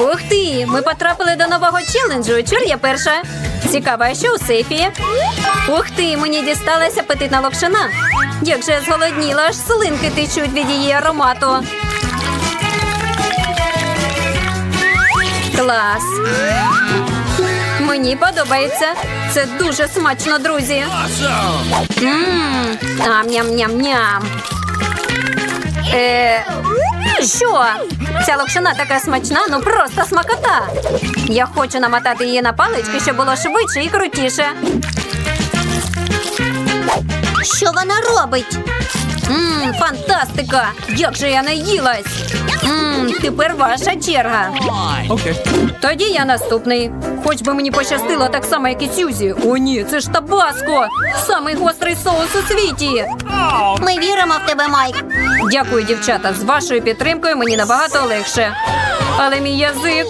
Ух ти! Ми потрапили до нового челенджу. Чур я перша. Цікаво, що у сейфі? Ух ти, мені дісталася апетитна локшина. Як же я зголодніла, аж слинки течуть від її аромату. Клас. Мені подобається. Це дуже смачно, друзі. Мм, ам-ням-ням-ням. Е, що? Ця локшина така смачна, ну просто смакота. Я хочу намотати її на палички, щоб було швидше і крутіше. Що вона робить? Мм, фантастика! Як же я наїлась! Ммм, тепер ваша черга. Okay. Тоді я наступний. Хоч би мені пощастило так само, як і Сюзі. О, ні, це ж табаско! Самий гострий соус у світі. Ми віримо в тебе, Майк. Дякую, дівчата. З вашою підтримкою мені набагато легше. Але мій язик,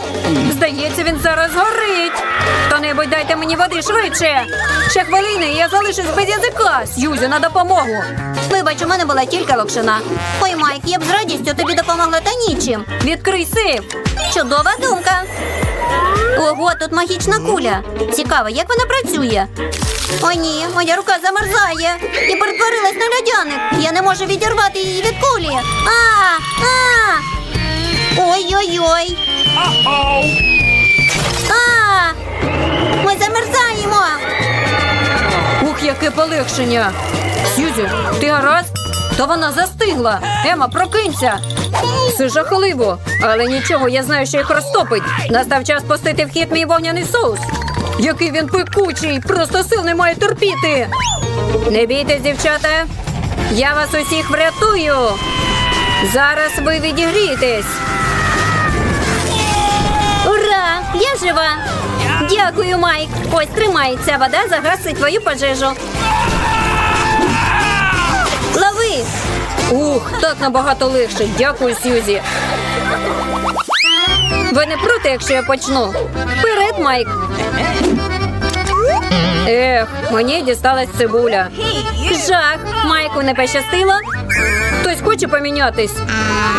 здається, він зараз горить. Хто-небудь дайте мені води швидше. Ще хвилини, і я залишусь без язика. Сюзі на допомогу. Вибач, у мене була тільки локшина. Ой, Майк, я б з радістю тобі допомогла та нічим. Відкрий сейф. Чудова думка. Ого, тут магічна куля. Цікаво, як вона працює. О, ні, моя рука замерзає і перетворилась на льодяник. Я не можу відірвати її від кулі. А, а. Ой-ой-ой. А, ми замерзаємо. Ух, яке полегшення. Сюзі, ти гаразд? То вона застигла. Ема, прокинься. Це жахливо. Але нічого, я знаю, що їх розтопить. Настав час пустити в хід мій вогняний соус. Який він пекучий, просто сил немає терпіти. Не бійтесь, дівчата. Я вас усіх врятую. Зараз ви відігрієтесь. Я жива. Дякую, Майк. Ось тримай, ця вода загасить твою пожежу. Лови! Ух, так набагато легше. Дякую, Сюзі. Ви не проти, якщо я почну? Вперед, Майк. Ех, мені дісталась цибуля. Жах, Майку не пощастило. Хтось хоче помінятись.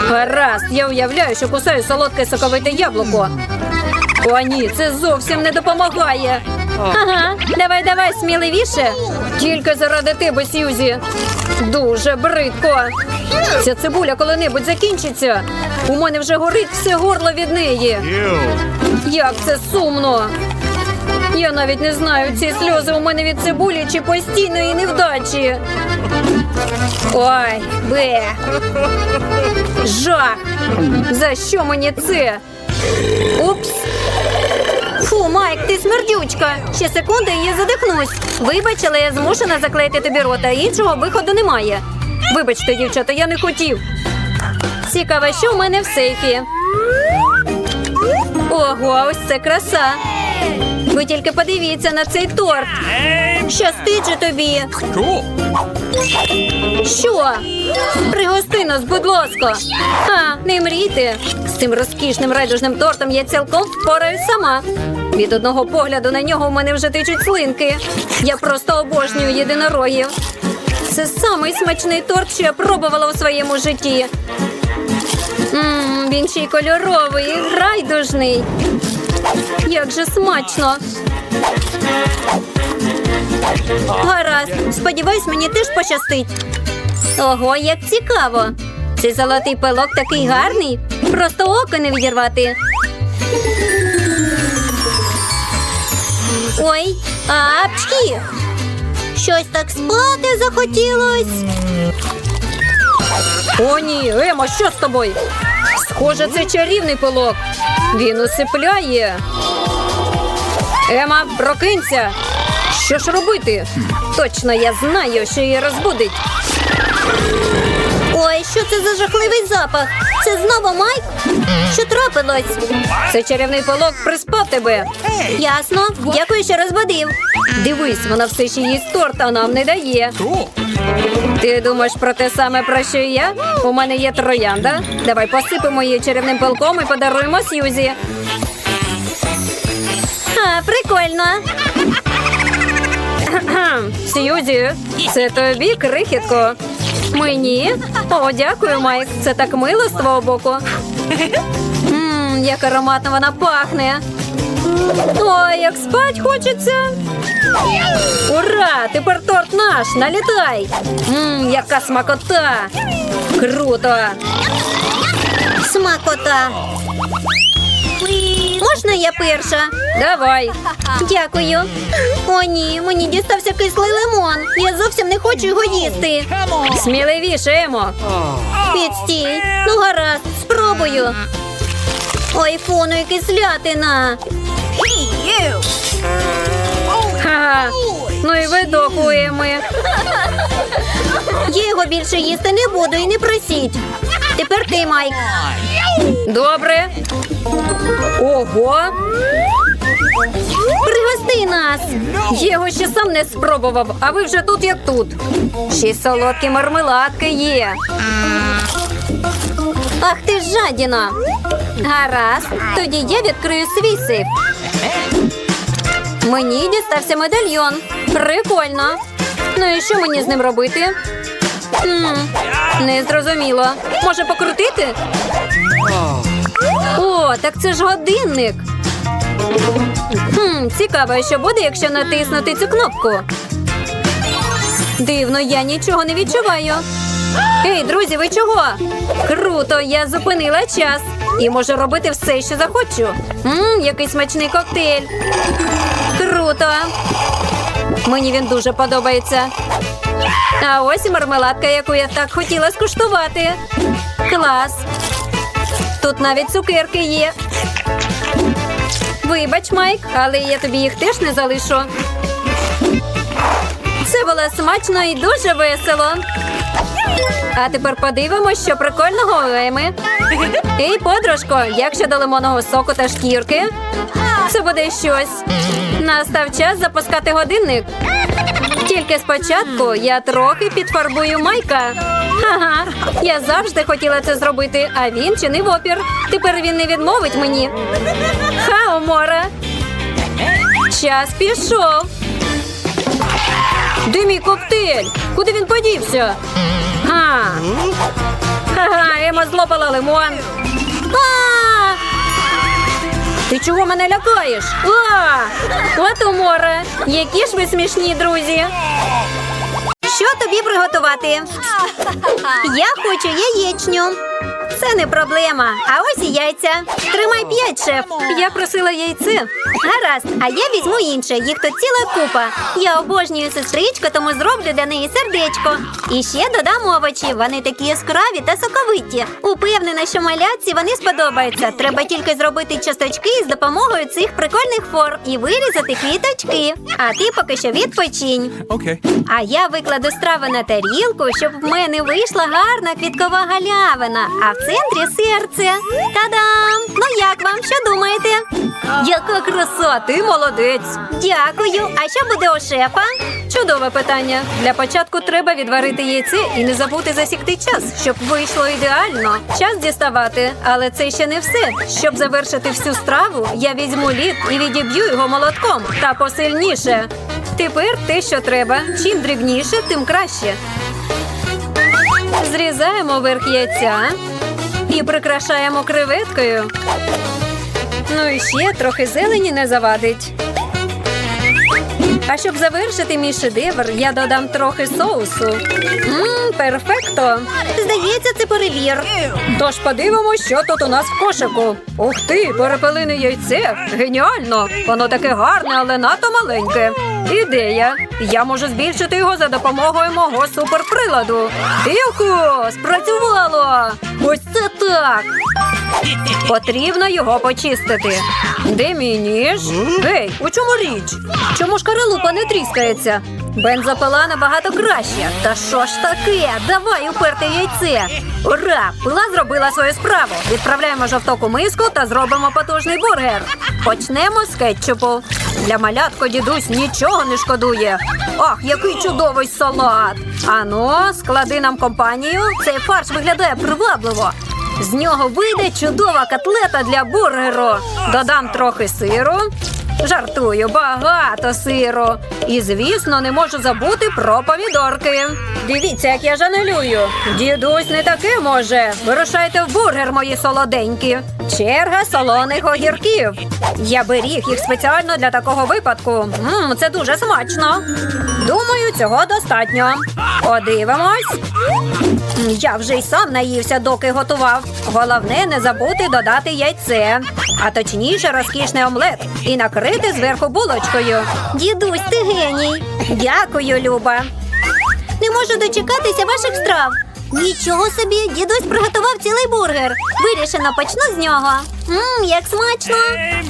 Гаразд, я уявляю, що кусаю солодке соковите яблуко. О, ні, це зовсім не допомагає. Ага, давай, давай, сміливіше. Тільки заради тебе, Сюзі. Дуже бридко. Ця цибуля коли-небудь закінчиться. У мене вже горить все горло від неї. Як це сумно. Я навіть не знаю, ці сльози у мене від цибулі чи постійної невдачі. Ой, бе. Жах. За що мені це? Упс. Фу, Майк, ти смердючка. Ще секунди і я задихнусь. Вибач, але я змушена заклеїти тобі рота. Іншого виходу немає. Вибачте, дівчата, я не хотів. Цікаво, що в мене в сейфі. Ого, ось це краса. Ви тільки подивіться на цей торт. Щастить же тобі. Cool. Що? Пригости нас, будь ласка. А, не мрійте. З цим розкішним райдужним тортом я цілком впораюсь сама. Від одного погляду на нього у мене вже течуть слинки. Я просто обожнюю єдинорогів. Це самий смачний торт, що я пробувала у своєму житті. Ммм, він ще й кольоровий, і райдужний. Як же смачно. Гаразд. Сподіваюсь, мені теж пощастить. Ого, як цікаво. Цей золотий пилок такий гарний. Просто око не відірвати. Ой, апчхі. Щось так спати захотілось. О, ні, Ема, що з тобою? Схоже, це чарівний пилок. Він усипляє. Ема, прокинься. Що ж робити? Точно я знаю, що її розбудить. Ой, що це за жахливий запах? Це знову Майк? Що трапилось? Це чарівний пилок приспав тебе. Ясно. Дякую, що розбудив. Дивись, вона все ще їсть торт, а нам не дає. Ти думаєш про те саме, про що і я? У мене є троянда. Давай посипемо її чарівним пилком і подаруємо Сьюзі. А, прикольно. Сьюзі, це тобі крихітко. Мені? О, дякую, Майк. Це так мило з твого боку. Мм, Мм, як ароматно вона пахне. Ой, як спать хочеться. Ура! Тепер торт наш! Налітай! Мм, яка смакота! Круто! Смакота. Можна я перша? Давай! Дякую. О, ні, мені дістався кислий лимон. Я зовсім не хочу його їсти. Сміливіше, Емо! Відстій. Ну гаразд, спробую. Ой, фу, ну і кислятина. Ха-ха! Ну і Еми. Я його більше їсти не буду і не просіть. Тепер ти, Майк. Добре. Ого! Пригости нас. Я його ще сам не спробував, а ви вже тут як тут. Ще й солодкі мармеладки є. Ах ти ж жадіна. Гаразд, тоді я відкрию свій сейф. Мені дістався медальйон. Прикольно. Ну і що мені з ним робити? Хм, не зрозуміло. Може покрутити? О, так це ж годинник. Хм, цікаво, що буде, якщо натиснути цю кнопку. Дивно, я нічого не відчуваю. Ей, друзі, ви чого? Круто, я зупинила час і можу робити все, що захочу. Мм, який смачний коктейль. Круто. Мені він дуже подобається. А ось і мармеладка, яку я так хотіла скуштувати. Клас. Тут навіть цукерки є. Вибач, Майк, але я тобі їх теж не залишу. Це було смачно і дуже весело. А тепер подивимось, що прикольного у Еми. Ей, подружко, як щодо лимонного соку та шкірки? Це буде щось. Настав час запускати годинник. Тільки спочатку я трохи підфарбую майка. Ага, я завжди хотіла це зробити, а він чинив опір. Тепер він не відмовить мені. Ха, Омора. Час пішов. Де мій коктейль? Куди він подівся? Ха. Ха-ха, Ема злопала лимон. А! Ти чого мене лякаєш? А! От море. Які ж ви смішні, друзі. Що тобі приготувати? Я хочу яєчню. Це не проблема. А ось і яйця. Тримай п'ять, шеф. Я просила яйце. Гаразд, а я візьму інше. Їх тут ціла купа. Я обожнюю сестричку, тому зроблю для неї сердечко. І ще додам овочі. Вони такі яскраві та соковиті. Упевнена, що малятці вони сподобаються. Треба тільки зробити часточки з допомогою цих прикольних форм і вирізати квіточки. А ти поки що відпочинь. Okay. А я викладу страви на тарілку, щоб в мене вийшла гарна квіткова галявина, а в центрі серце. Та-дам! Ну як вам? Що думаєте? Яка краса, ти молодець. Дякую. А що буде у шефа? Чудове питання. Для початку треба відварити яйце і не забути засікти час, щоб вийшло ідеально. Час діставати, але це ще не все. Щоб завершити всю страву, я візьму лід і відіб'ю його молотком та посильніше. Тепер те, що треба. Чим дрібніше, тим краще. Зрізаємо верх яйця і прикрашаємо креветкою. Ну і ще трохи зелені не завадить. А щоб завершити мій шедевр, я додам трохи соусу. Мм, перфекто. Здається, це перебір. Тож подивимось, що тут у нас в кошику. Ух ти, перепелине яйце. Геніально! Воно таке гарне, але надто маленьке. Ідея. Я можу збільшити його за допомогою мого суперприладу. Тилку, спрацювало! Ось це так. Потрібно його почистити. Де мій ніж? Гей, у чому річ? Чому ж каралупа не тріскається? Бензопила набагато краще. Та що ж таке? Давай уперте яйце. Ура! Пила зробила свою справу. Відправляємо жовток у миску та зробимо потужний бургер. Почнемо з кетчупу. Для малятко дідусь нічого не шкодує. Ах, який чудовий салат! Ану, склади нам компанію. Цей фарш виглядає привабливо. З нього вийде чудова котлета для бургеру. Додам трохи сиру. Жартую, багато сиру. І, звісно, не можу забути про помідорки. Дивіться, як я жанелюю. Дідусь не таке може. Вирушайте в бургер, мої солоденькі. Черга солоних огірків. Я беріг їх спеціально для такого випадку. Мм, це дуже смачно. Думаю, цього достатньо. Подивимось. Я вже й сам наївся, доки готував. Головне не забути додати яйце, а точніше розкішний омлет і накрити зверху булочкою. Дідусь, ти геній. Дякую, Люба. Не можу дочекатися ваших страв. Нічого собі, дідусь приготував цілий бургер. Вирішено почну з нього. Мм, як смачно.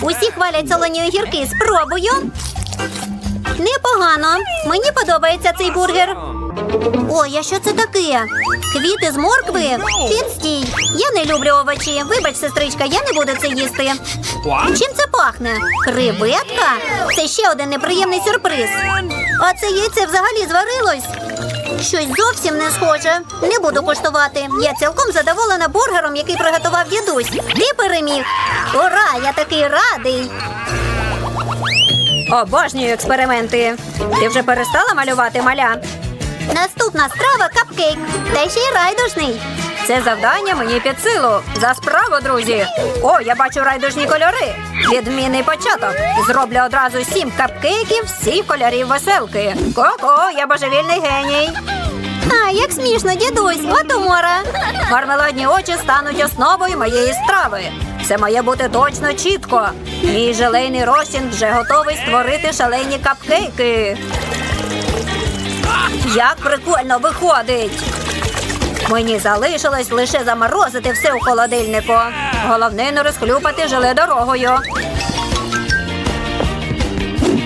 Усі хвалять солоні огірки. Спробую. Непогано. Мені подобається цей бургер. Ой, а що це таке? Квіти з моркви? Відстій. Я не люблю овочі. Вибач, сестричка, я не буду це їсти. Чим це пахне? Креветка? Це ще один неприємний сюрприз. А це яйце взагалі зварилось? Щось зовсім не схоже. Не буду куштувати. Я цілком задоволена бургером, який приготував дідусь. Ти переміг. Ура! Я такий радий. Обожнюю експерименти. Ти вже перестала малювати маля? Наступна страва капкейк. Та ще й райдужний. Це завдання мені під силу. За справу, друзі. О, я бачу райдужні кольори. Відмінний початок. Зроблю одразу сім капкейків всіх кольорів веселки. Ко-ко, я божевільний геній. А, як смішно, дідусь, от умора. Мармеладні очі стануть основою моєї страви. Це має бути точно чітко. Мій желейний розчин вже готовий створити шалені капкейки. Як прикольно виходить! Мені залишилось лише заморозити все у холодильнику. Головне не розхлюпати желе дорогою.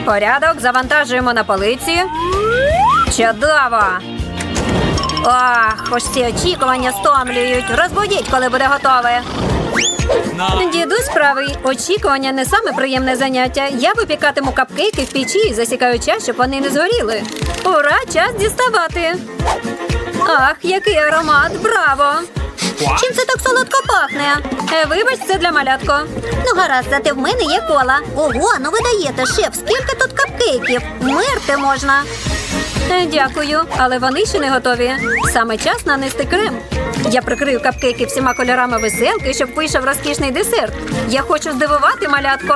Порядок завантажуємо на полиці. Чудово! Ах, ось ці очікування стомлюють. Розбудіть, коли буде готове. Дідусь правий. Очікування не саме приємне заняття. Я випікатиму капкейки в печі і засікаю час, щоб вони не згоріли. Ура, час діставати. Ах, який аромат! Браво! Чим це так солодко пахне? Е, вибач, це для малятко. Ну, гаразд, зате в мене є кола. Ого, ну ви даєте, шеф, скільки тут капкейків? Мерти можна. Е, Дякую, але вони ще не готові. Саме час нанести крем. Я прикрию капкейки всіма кольорами веселки, щоб вийшов розкішний десерт. Я хочу здивувати малятко.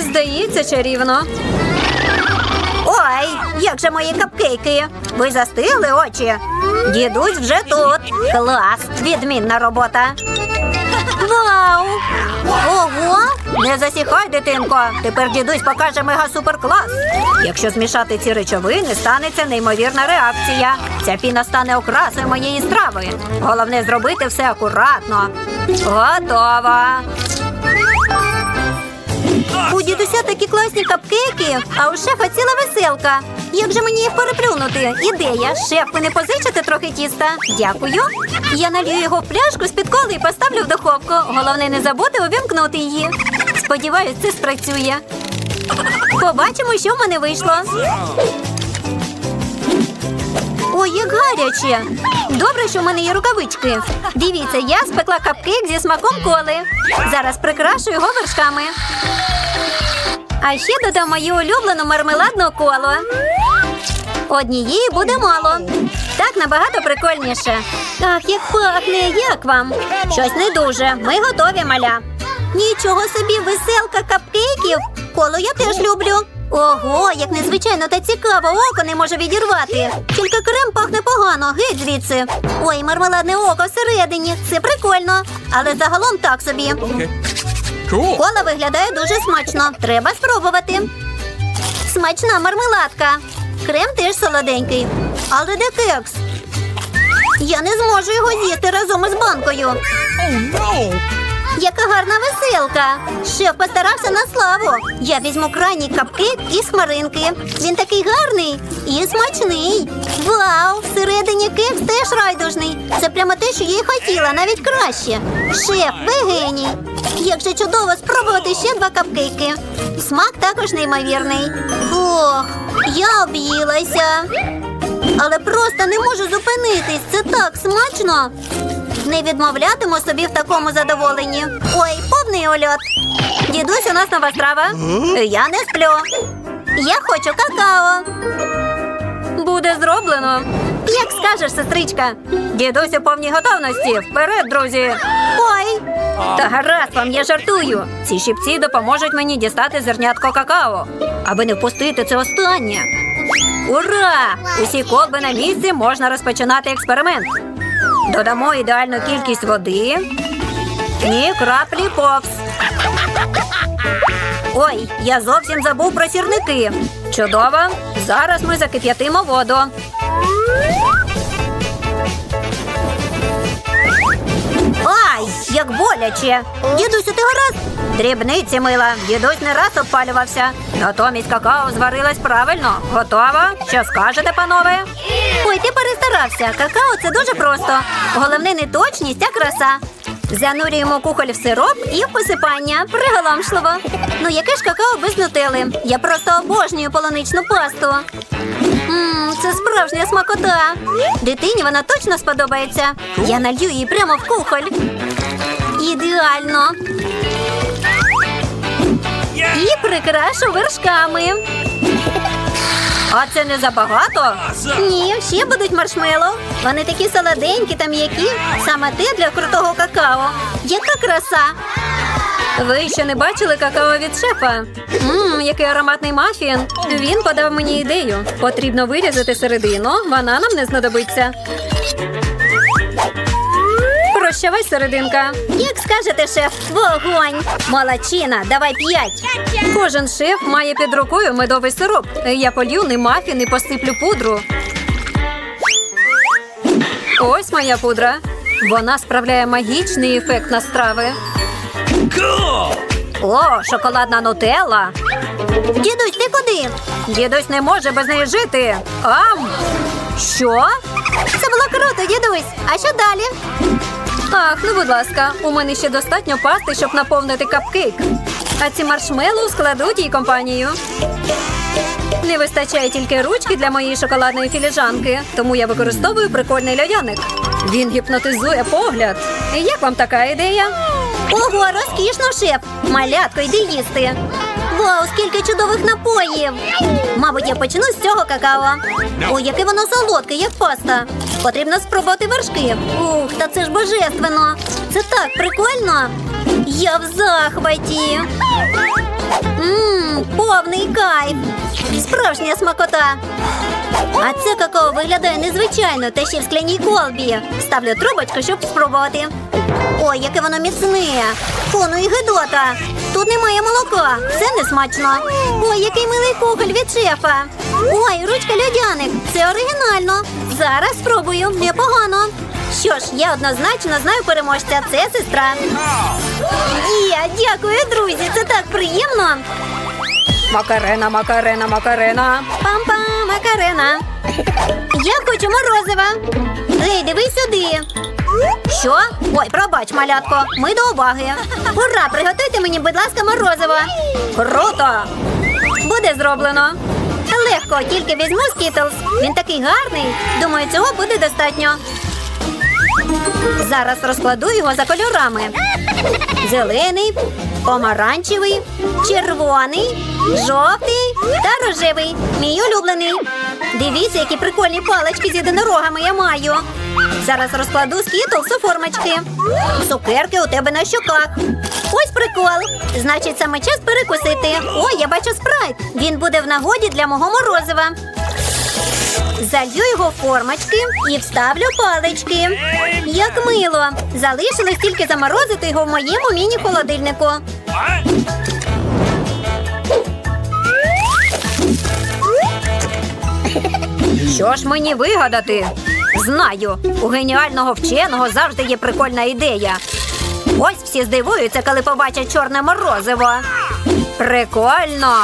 Здається, чарівно. Ой, як же мої капкейки? Ви застигли очі? Дідусь вже тут. Клас, відмінна робота. Вау! Ого! Не засіхай, дитинко. Тепер дідусь покаже мега суперклас. Якщо змішати ці речовини, станеться неймовірна реакція. Ця піна стане окрасою моєї страви. Головне зробити все акуратно. Готово. У дідуся такі класні капкейки, а у шефа ціла веселка. Як же мені їх переплюнути? Ідея. Шеф, ви не позичите трохи тіста? Дякую. Я налью його в пляшку з-під коли і поставлю в духовку. Головне не забути увімкнути її. Сподіваюсь, це спрацює. Побачимо, що в мене вийшло. Ой, як гаряче. Добре, що в мене є рукавички. Дивіться, я спекла капкейк зі смаком коли. Зараз прикрашу його вершками. А ще додам мою улюблену мармеладну колу. Однієї буде мало. Так набагато прикольніше. Ах, як пахне, як вам? Щось не дуже. Ми готові, маля. Нічого собі, веселка капкейків. Коло я теж люблю. Ого, як незвичайно та цікаво, око не може відірвати. Тільки крем пахне погано, геть звідси. Ой, мармеладне око всередині. Це прикольно. Але загалом так собі. Okay. Кола виглядає дуже смачно. Треба спробувати. Смачна мармеладка. Крем теж солоденький. Але де кекс? Я не зможу його з'їсти разом із банкою. Oh no! Яка гарна веселка. Шеф постарався на славу. Я візьму крайній капкейк із хмаринки. Він такий гарний і смачний. Вау! Всередині кекс теж райдужний. Це прямо те, що я й хотіла, навіть краще. Шеф, ви геній. Як же чудово спробувати ще два капкейки. Смак також неймовірний. Ох, я об'їлася. Але просто не можу зупинитись. Це так смачно. Не відмовлятиму собі в такому задоволенні. Ой, повний ольот. Дідусь, у нас нова страва. Я не сплю. Я хочу какао. Буде зроблено. Як скажеш, сестричка. Дідусь у повній готовності. Вперед, друзі! Ой, Та гаразд вам, я жартую. Ці щипці допоможуть мені дістати зернятко какао, аби не впустити це останнє. Ура! Усі колби на місці можна розпочинати експеримент. Додамо ідеальну кількість води. Ні краплі повз. Ой, я зовсім забув про сірники. Чудово. Зараз ми закип'ятимо воду. ай, як боляче. Дідусю, ти гаразд? Дрібниці мила. Дідусь не раз обпалювався. Натомість какао зварилась правильно. Готова? Що скажете, панове? Ой, ти перестарався. Какао це дуже просто. Головне не точність, а краса. Занурюємо кухоль в сироп і в посипання. Приголомшливо. Ну яке ж какао без нутели? Я просто обожнюю полуничну пасту. Ммм, це справжня смакота. Дитині вона точно сподобається. Я налью її прямо в кухоль. Ідеально. І прикрашу вершками. А це не забагато? Ні, ще будуть маршмеллоу. Вони такі солоденькі та м'які. Саме те для крутого какао. Яка краса! Ви ще не бачили какао від шефа? Мм, який ароматний мафін. Він подав мені ідею. Потрібно вирізати середину, вона нам не знадобиться. Прощавай, серединка. Як скажете, шеф, вогонь! Молодчина, давай п'ять. Кожен шеф має під рукою медовий сироп. Я полью ним мафін і посиплю пудру. Ось моя пудра. Вона справляє магічний ефект на страви. О, шоколадна нутелла. Дідусь, ти куди? Дідусь не може без неї жити. Ам! Що? Це було круто, дідусь. А що далі? Ах, ну будь ласка, у мене ще достатньо пасти, щоб наповнити капкейк. А ці маршмеллоу складуть їй компанію. Не вистачає тільки ручки для моєї шоколадної філіжанки, тому я використовую прикольний льодяник. Він гіпнотизує погляд. Як вам така ідея? Ого, розкішно, шеф. Малятко, йди їсти. Вау, скільки чудових напоїв! Мабуть, я почну з цього какао. Ой, яке воно солодке, як паста. Потрібно спробувати вершки. Ух, та це ж божественно. Це так прикольно. Я в захваті. Ммм, повний кайф. Справжня смакота. А це какао виглядає незвичайно, та ще в скляній колбі. Ставлю трубочку, щоб спробувати. Ой, яке воно міцне. Фу, ну і гидота. Тут немає молока. Це не смачно. Ой, який милий кухоль від шефа. Ой, ручка льодяник. Це оригінально. Зараз спробую. Непогано. Що ж, я однозначно знаю переможця. Це сестра. Є, дякую, друзі. Це так приємно. Макарена, макарена, макарена. Пам-пам, Макарена. Я хочу морозива. Ей, дивись сюди. Що? Ой, пробач, малятко. Ми до уваги. Ура, приготуйте мені, будь ласка, морозиво. Круто! Буде зроблено. Легко, тільки візьму скітлс. Він такий гарний. Думаю, цього буде достатньо. Зараз розкладу його за кольорами: зелений, помаранчевий, червоний, жовтий та рожевий. Мій улюблений. Дивіться, які прикольні палички з єдинорогами я маю. Зараз розкладу скітлс у формочки. Цукерки у тебе на щоках. Ось прикол. Значить, саме час перекусити. Ой, я бачу спрайт. Він буде в нагоді для мого морозива. Залью його формочки і вставлю палички. Як мило. Залишилось тільки заморозити його в моєму міні-холодильнику. Що ж мені вигадати? Знаю, у геніального вченого завжди є прикольна ідея. Ось всі здивуються, коли побачать чорне морозиво. Прикольно!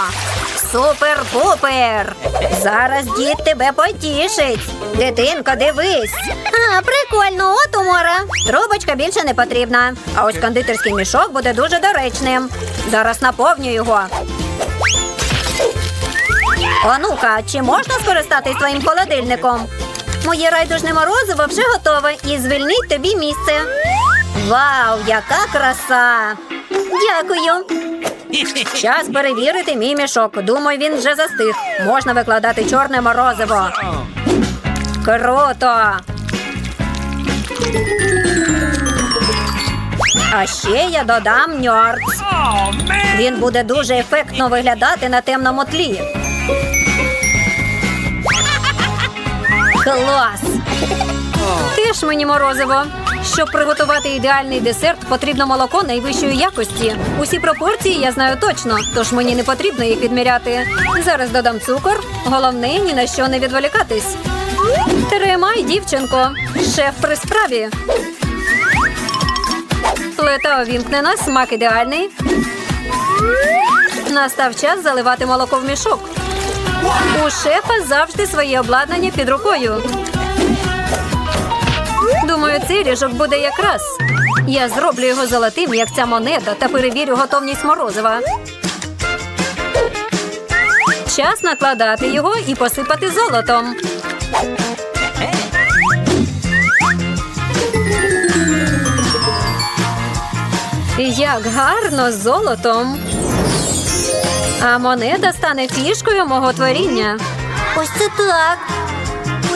Супер-пупер! Зараз дід тебе потішить. Дитинко, дивись. А, прикольно, от умора. Трубочка більше не потрібна. А ось кондитерський мішок буде дуже доречним. Зараз наповню його. Онука, чи можна скористатись твоїм холодильником? Моє райдужне морозиво вже готове і звільнить тобі місце. Вау, яка краса! Дякую. Час перевірити мій мішок. Думаю, він вже застиг. Можна викладати чорне морозиво. Круто! А ще я додам ньорц. Він буде дуже ефектно виглядати на темному тлі. Клас! Теж мені морозиво. Щоб приготувати ідеальний десерт, потрібно молоко найвищої якості. Усі пропорції я знаю точно, тож мені не потрібно їх відміряти. Зараз додам цукор. Головне ні на що не відволікатись. Тримай, дівчинко. Шеф при справі. Плита увімкнена, смак ідеальний. Настав час заливати молоко в мішок. У шефа завжди своє обладнання під рукою. Думаю, цей ріжок буде якраз. Я зроблю його золотим, як ця монета, та перевірю готовність морозива. Час накладати його і посипати золотом. Як гарно з золотом. А монета стане фішкою мого творіння. Ось це так.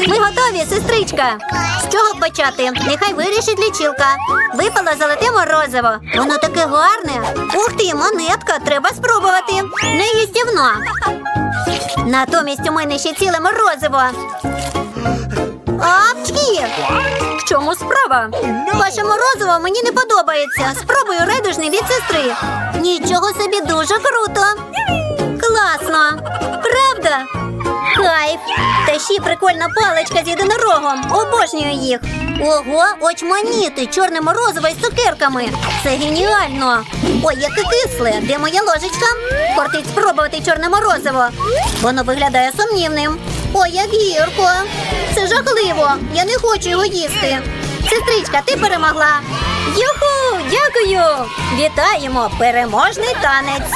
Ми готові, сестричка. Чого почати? Нехай вирішить лічилка. Випало золоте морозиво. Воно таке гарне. Ух ти, монетка, треба спробувати. Не їстівно. Натомість у мене ще ціле морозиво. Апчки! В чому справа? Ваше морозиво мені не подобається. Спробую райдужний від сестри. Нічого собі дуже круто. Класно. Правда? Кайф. Та ще прикольна паличка з єдинорогом. Обожнюю їх. Ого, очманіти, чорне морозиво із цукерками. Це геніально. Ой, яке кисле. Де моя ложечка? Кортить спробувати чорне морозиво. Воно виглядає сумнівним. Ой, як гірко. Це жахливо. Я не хочу його їсти. Сестричка, ти перемогла. Юху! Дякую! Вітаємо! Переможний танець.